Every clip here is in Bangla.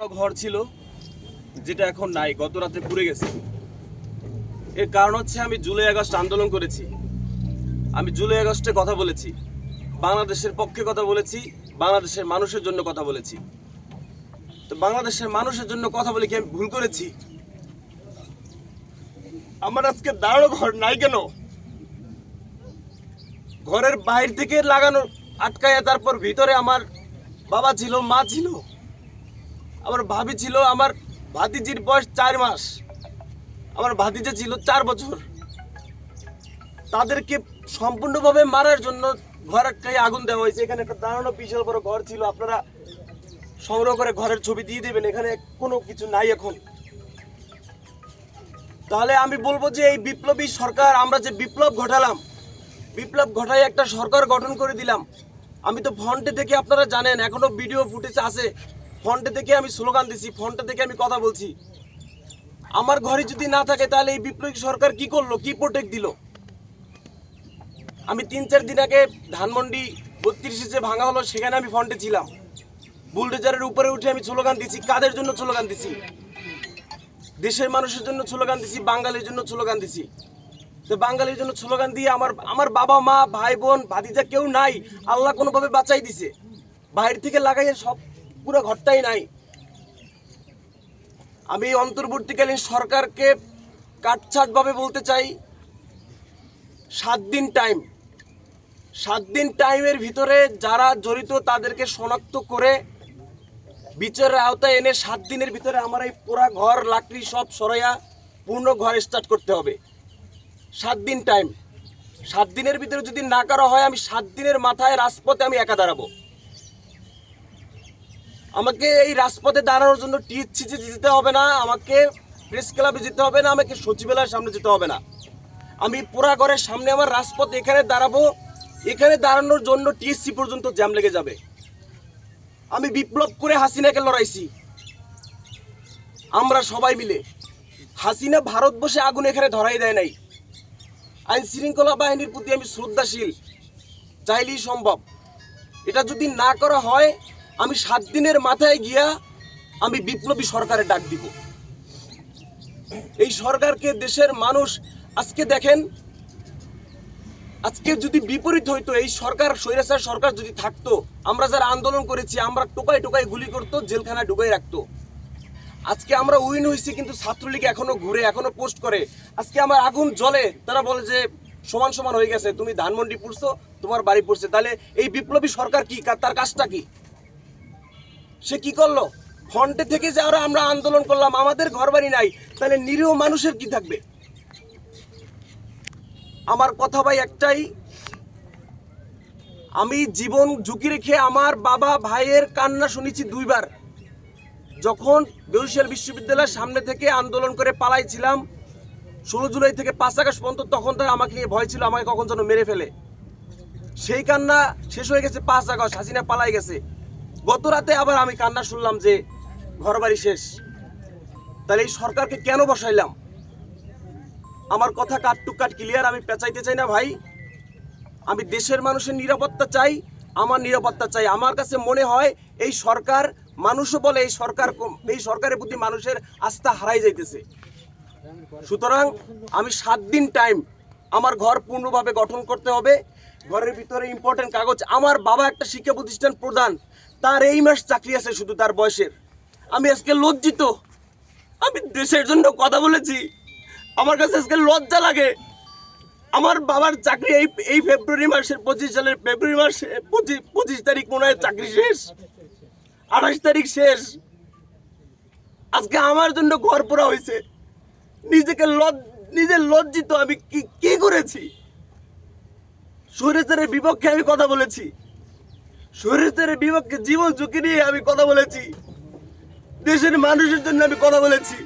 ঘর ছিল, যেটা এখন নাই গত রাতে পুড়ে গেছে। এর কারণ হচ্ছে আমি জুলাই আগস্ট আন্দোলন করেছি। আমি জুলাই আগস্টে কথা বলেছি, বাংলাদেশের পক্ষে কথা বলেছি, বাংলাদেশের মানুষের জন্য কথা বলেছি। তো বাংলাদেশের মানুষের জন্য কথা বলে কি আমি ভুল করেছি? আমার আজকে দাঁড়ানো ঘর নাই কেন? ঘরের বাইরে থেকে লাগানো আটকায় তারপর ভিতরে আমার বাবা ছিল, মা ছিল। আমার ভাবি ছিল আমার ভাতিজির বয়স চার মাস। আমার ভাতিজা ছিল চার বছর। তাদেরকে সম্পূর্ণভাবে মারার জন্য ঘর একটাই আগুন দেওয়া হয়েছে। এখানে একটা দাঁড়ানো বিশাল বড় ঘর ছিল। আপনারা সংগ্রহ করে ঘরের ছবি দিয়ে দেবেন। এখানে কোনো কিছু নাই এখন। তাহলে আমি বলব যে এই বিপ্লবী সরকার, আমরা যে বিপ্লব ঘটালাম, বিপ্লব ঘটাই একটা সরকার গঠন করে দিলাম। আমি তো ফন্টে থেকে আপনারা জানেন, এখনও ভিডিও ফুটেজ আছে। ফন্টে থেকে আমি স্লোগান দিছি, ফন্টে থেকে আমি কথা বলছি। আমার ঘরে যদি না থাকে, তাহলে এই বিপ্লবী সরকার কি করল? কি প্রোটেক্ট দিল? আমি তিন চার দিন আগে ধানমন্ডি বত্রিশে যে ভাঙা হলো, সেখানে আমি ফন্টে ছিলাম। বুলডোজারের উপরে উঠে আমি স্লোগান দিছি, কাদের জন্য স্লোগান দিছি? দেশের মানুষের জন্য স্লোগান দিছি, বাঙালির জন্য স্লোগান দিছি। তো বাঙালির জন্য স্লোগান দিয়ে আমার আমার বাবা, মা, ভাই, বোন, ভাতিজা কেউ নাই, আল্লাহ কোনোভাবে বাঁচাই দিছে। বাইরে থেকে লাগাইয়ে সব পুরো ঘরটাই নাই। আমি অন্তর্বর্তীকালীন সরকারকে কাটছাটভাবে বলতে চাই, সাত দিন টাইম সাত দিন টাইমের ভিতরে যারা জড়িত তাদেরকে শনাক্ত করে বিচারের আওতায় এনে সাত দিনের ভিতরে আমার এই পুরা ঘর, লাকড়ি সব সরাইয়া পূর্ণ ঘর স্টার্ট করতে হবে। সাত দিন টাইম সাত দিনের ভিতরে যদি না করা হয়, আমি সাত দিনের মাথায় রাজপথে আমি একা দাঁড়াবো। আমাকে এই রাজপথে দাঁড়ানোর জন্য টিএসসিতে যেতে হবে না, আমাকে প্রেস ক্লাবে যেতে হবে না, আমাকে সচিবালয়ের সামনে যেতে হবে না। আমি পুরা ঘরের সামনে আমার রাজপথ এখানে দাঁড়াবো, এখানে দাঁড়ানোর জন্য টিএসসি পর্যন্ত জ্যাম লেগে যাবে। আমি বিপ্লব করে হাসিনাকে লড়াইছি। আমরা সবাই মিলে। হাসিনা ভারত বসে আগুন এখানে ধরাই দেয় নাই। আইন শৃঙ্খলা বাহিনীর প্রতি আমি শ্রদ্ধাশীল। চাইলেই সম্ভব। এটা যদি না করা হয় আমি সাত দিনের মাথায় গিয়া আমি বিপ্লবী সরকারের ডাক দিব। এই সরকারকে দেশের মানুষ আজকে দেখেন, আজকে যদি বিপরীত হইতো, এই সরকার, স্বৈরাচার সরকার যদি থাকতো, আমরা যারা আন্দোলন করেছি, আমরা টোকাই টোকাই গুলি করতো, জেলখানায় ঢুকাই রাখতো। আজকে আমরা উইন হয়েছি কিন্তু ছাত্রলীগ এখনও ঘুরে, এখনও পোস্ট করে। আজকে আমার আগুন জ্বলে, তারা বলে যে সমান সমান হয়ে গেছে, তুমি ধানমন্ডি পড়ছো, তোমার বাড়ি পড়ছে। তাহলে এই বিপ্লবী সরকার কি? তার কাজটা কি? সে কি করল? ফ্রন্টে থেকে যে আমরা আন্দোলন করলাম, আমাদের ঘর বাড়ি নাই, তাহলে নিরীহ মানুষের কি থাকবে? আমার কথা ভাই একটাই, আমি জীবন ঝুঁকি রেখে আমার বাবা ভাইয়ের কান্না শুনেছি দুইবার। যখন বরিশাল বিশ্ববিদ্যালয়ের সামনে থেকে আন্দোলন করে পালাইছিলাম, ষোলো জুলাই থেকে পাঁচ আগস্ট পর্যন্ত, তখন তারা আমাকে নিয়ে ভয় ছিল, আমাকে কখন যেন মেরে ফেলে। সেই কান্না শেষ হয়ে গেছে পাঁচ আগস্ট, হাসিনা পালাই গেছে। গত রাতে আবার আমি কান্না শুনলাম যে ঘরবাড়ি শেষ। তাহলে এই সরকারকে কেন বসাইলাম? আমার কথা কাট টু কাট ক্লিয়ার আমি পেঁচাইতে চাই না ভাই। আমি দেশের মানুষের নিরাপত্তা চাই, আমার নিরাপত্তা চাই। আমার কাছে মনে হয় এই সরকার মানুষও বলে এই সরকার এই সরকারের প্রতি মানুষের আস্থা হারাই যাইতেছে। সুতরাং আমি সাত দিন টাইম আমার ঘর পূর্ণভাবে গঠন করতে হবে। ঘরের ভিতরে ইম্পর্টেন্ট কাগজ। আমার বাবা একটা শিক্ষা প্রতিষ্ঠান প্রধান। তার এই মাস চাকরি আছে শুধু তার বয়সের। আমি আজকে লজ্জিত। আমি দেশের জন্য কথা বলেছি। আমার কাছে আজকে লজ্জা লাগে। আমার বাবার চাকরি এই এই ফেব্রুয়ারি মাসের পঁচিশ সালের ফেব্রুয়ারি মাস পঁচিশ পঁচিশ তারিখ মনে হয় চাকরি শেষ। আঠাশ তারিখ শেষ। আজকে আমার জন্য ঘর পোড়া হয়েছে। নিজেকে লজ নিজে লজ্জিত আমি কি কি করেছি? সুরেশের বিপক্ষে আমি কথা বলেছি। সুরেশের বিপক্ষে জীবন ঝুঁকি নিয়ে আমি কথা বলেছি। দেশের মানুষের জন্য আমি কথা বলেছি।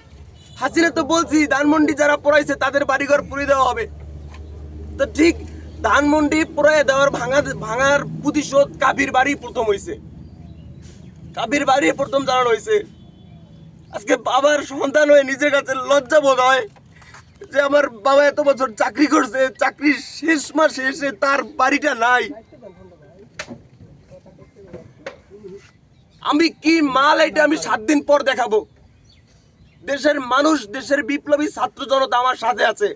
হাসিনা তো বলছি, ধানমন্ডি যারা পড়াইছে, তাদের বাড়িঘর পুড়ে দেওয়া হবে। তো ঠিক ধানমন্ডি পুরায় দেওয়ার ভাঙা, ভাঙার প্রতিশোধ কাবির বাড়ি প্রথম হয়েছে কাবির বাড়ি প্রথম জানানো হয়েছে আজকে বাবার সন্তান হয়ে নিজের কাছে লজ্জা বোধ হয় যে আমার বাবা এত বছর চাকরি করছে, চাকরির শেষ মাসে এসে তার বাড়িটা নাই। আমি কি মাল এটা আমি সাত দিন পর দেখাবো? দেশের মানুষ, দেশের বিপ্লবী ছাত্র জনতা আমার সাথে আছে।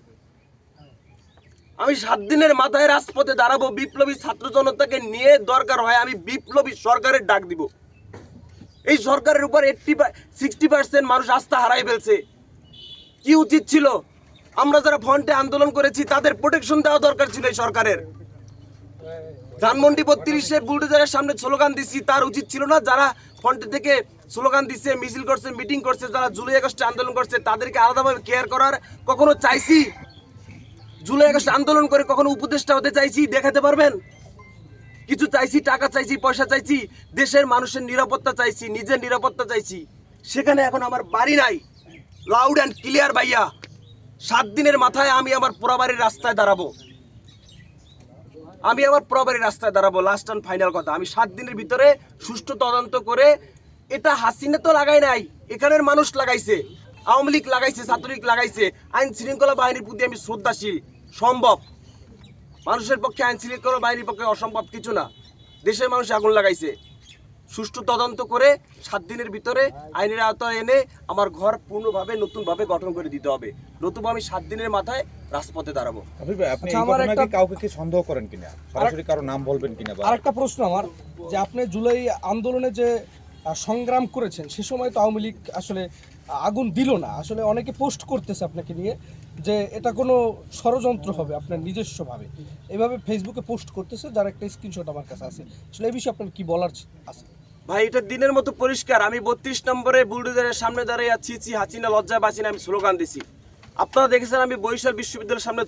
আমি সাত দিনের মাথায় রাজপথে দাঁড়াবো, বিপ্লবী ছাত্র জনতাকে নিয়ে দরকার হয়, আমি বিপ্লবী সরকারের ডাক দিব। এই সরকারের উপর এইটটি সিক্সটি পার্সেন্ট মানুষ আস্থা হারাই ফেলছে। কি উচিত ছিল? আমরা যারা ফ্রন্টে আন্দোলন করেছি, তাদের প্রোটেকশন দেওয়া দরকার ছিল এই সরকারের। ধানমন্ডি বত্রিশের বুলডোজারের সামনে স্লোগান দিচ্ছি তার উচিত ছিল না যারা ফ্রন্টে থেকে স্লোগান দিচ্ছে মিছিল করছে মিটিং করছে, যারা জুলাই আগস্টে আন্দোলন করছে, তাদেরকে আলাদাভাবে কেয়ার করার কখনো চাইছি? জুলাই আগস্ট আন্দোলন করে কখনো উপদেষ্টা হতে চাইছি? দেখাতে পারবেন? কিছু চাইছি, টাকা চাইছি, পয়সা চাইছি, দেশের মানুষের নিরাপত্তা চাইছি, নিজের নিরাপত্তা চাইছি। সেখানে এখন আমার বাড়ি নাই। লাউড অ্যান্ড ক্লিয়ার ভাইয়া। সাত দিনের মাথায় আমি আমার পোড়াবাড়ির রাস্তায় দাঁড়াবো। আমি আমার প্রবারের রাস্তায় দাঁড়াবো লাস্ট অ্যান্ড ফাইনাল কথা। আমি সাত দিনের ভিতরে সুষ্ঠু তদন্ত করে এটা হাসিনা তো লাগাই নাই, এখানের মানুষ লাগাইছে, আওয়ামী লীগ লাগাইছে, ছাত্রলীগ লাগাইছে, আইন শৃঙ্খলা বাহিনীর প্রতি আমি শ্রদ্ধাশীল, সম্ভব। মানুষের পক্ষে আইন শৃঙ্খলা বাহিনীর পক্ষে অসম্ভব কিছু না। দেশের মানুষ আগুন লাগাইছে। সুষ্ঠু তদন্ত করে সাত দিনের ভিতরে আইনের আওতায় এনে আমার ঘর পূর্ণভাবে, নতুনভাবে গঠন করে দিতে হবে। নতুবা আমি সাত দিনের মাথায় রাজপথে দাঁড়াবো। আপনি আচ্ছা, আমার একটা- কাউকে কি সন্দেহ করেন কিনা? সরাসরি কারও নাম বলবেন কিনা আরেকটা প্রশ্ন আমার যে আপনি জুলাই আন্দোলনে যে আহ, সংগ্রাম করেছেন সে সময় তো আওয়ামী লীগ আসলে আগুন দিল না। আসলে অনেকে পোস্ট করতেছে আপনাকে নিয়ে যে এটা কোনো ষড়যন্ত্র হবে আপনার নিজস্বভাবে। এভাবে ফেসবুকে পোস্ট করতেছে যার একটা স্ক্রিনশট আমার কাছে আছে। আসলে এই বিষয়ে আপনার কি বলার আছে? ভাই এটা দিনের মতো পরিষ্কার। আমি বত্রিশ নম্বরে বুলডোজারের সামনে দাঁড়িয়ে আছি ছি হাসিনা লজ্জা বাঁচিনা আমি স্লোগান দিছি। আপনারা দেখেছেন আমি বরিশাল বিশ্ববিদ্যালয়ের সামনে